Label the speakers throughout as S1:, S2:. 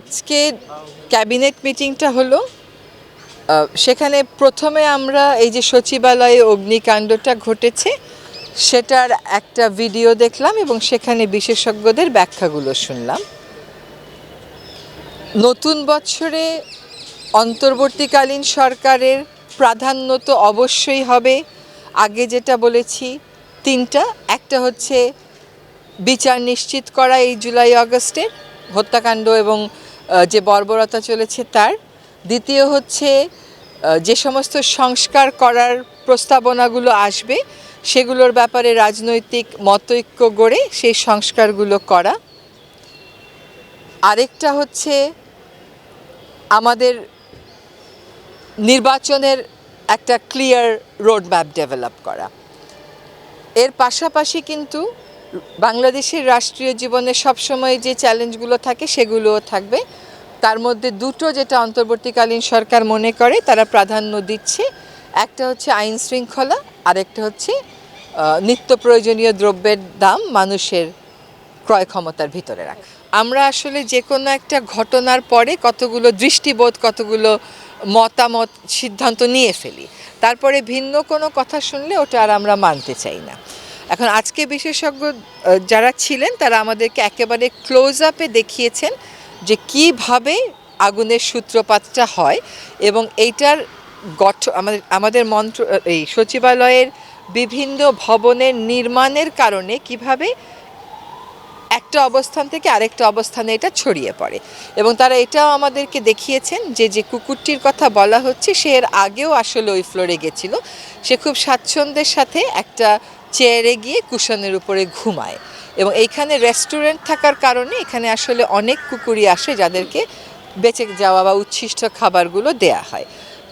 S1: আজকে ক্যাবিনেট মিটিংটা হলো। সেখানে প্রথমে আমরা এই যে সচিবালয়ে অগ্নিকাণ্ডটা ঘটেছে, সেটার একটা ভিডিও দেখলাম এবং সেখানে বিশেষজ্ঞদের ব্যাখ্যাগুলো শুনলাম। নতুন বছরে অন্তর্বর্তীকালীন সরকারের প্রাধান্য তো অবশ্যই হবে। আগে যেটা বলেছি, তিনটা, একটা হচ্ছে বিচার নিশ্চিত করা এই জুলাই আগস্টে হত্যাকাণ্ড এবং যে বর্বরতা চলেছে তার। দ্বিতীয় হচ্ছে যে সমস্ত সংস্কার করার প্রস্তাবনাগুলো আসবে, সেগুলোর ব্যাপারে রাজনৈতিক মতৈক্য গড়ে সেই সংস্কারগুলো করা। আরেকটা হচ্ছে, আমাদের নির্বাচনের একটা ক্লিয়ার রোড ম্যাপ ডেভেলপ করা। এর পাশাপাশি কিন্তু বাংলাদেশের রাষ্ট্রীয় জীবনে সবসময় যে চ্যালেঞ্জগুলো থাকে সেগুলোও থাকবে। তার মধ্যে দুটো যেটা অন্তর্বর্তীকালীন সরকার মনে করে, তারা প্রাধান্য দিচ্ছে। একটা হচ্ছে আইন শৃঙ্খলা, আরেকটা হচ্ছে নিত্য প্রয়োজনীয় দ্রব্যের দাম মানুষের ক্রয় ক্ষমতার ভিতরে রাখা। আমরা আসলে যে কোনো একটা ঘটনার পরে কতগুলো দৃষ্টিবোধ, কতগুলো মতামত, সিদ্ধান্ত নিয়ে ফেলি। তারপরে ভিন্ন কোনো কথা শুনলে ওটা আর আমরা মানতে চাই না। এখন আজকে বিশেষজ্ঞ যারা ছিলেন, তারা আমাদেরকে একেবারে ক্লোজ আপে দেখিয়েছেন যে কীভাবে আগুনের সূত্রপাতটা হয় এবং এইটার গঠন আমাদের আমাদের মন্ত্র, এই সচিবালয়ের বিভিন্ন ভবনের নির্মাণের কারণে কীভাবে একটা অবস্থান থেকে আরেকটা অবস্থানে এটা ছড়িয়ে পড়ে। এবং তারা এটাও আমাদেরকে দেখিয়েছেন যে যে কুকুরটির কথা বলা হচ্ছে, সে এর আগেও আসলে ওই ফ্লোরে গেছিল। সে খুব স্বাচ্ছন্দ্যের সাথে একটা চেয়ারে গিয়ে কুশনের উপরে ঘুমায়। এবং এইখানে রেস্টুরেন্ট থাকার কারণে এখানে আসলে অনেক কুকুরই আসে যাদেরকে বেঁচে যাওয়া বা উচ্ছিষ্ট খাবারগুলো দেয়া হয়।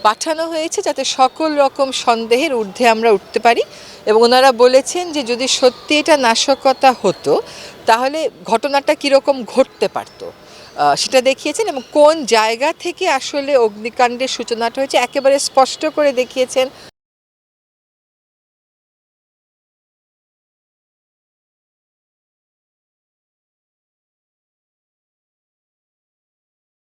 S1: পাঠানো হয়েছে যাতে সকল রকম সন্দেহের ঊর্ধ্বে আমরা উঠতে পারি। এবং ওনারা বলেছেন যে যদি সত্যি এটা নাশকতা হতো, তাহলে ঘটনাটা কীরকম ঘটতে পারতো। সেটা দেখিয়েছেন এবং কোন জায়গা থেকে আসলে অগ্নিকাণ্ডের সূচনাটা হয়েছে একেবারে স্পষ্ট করে দেখিয়েছেন।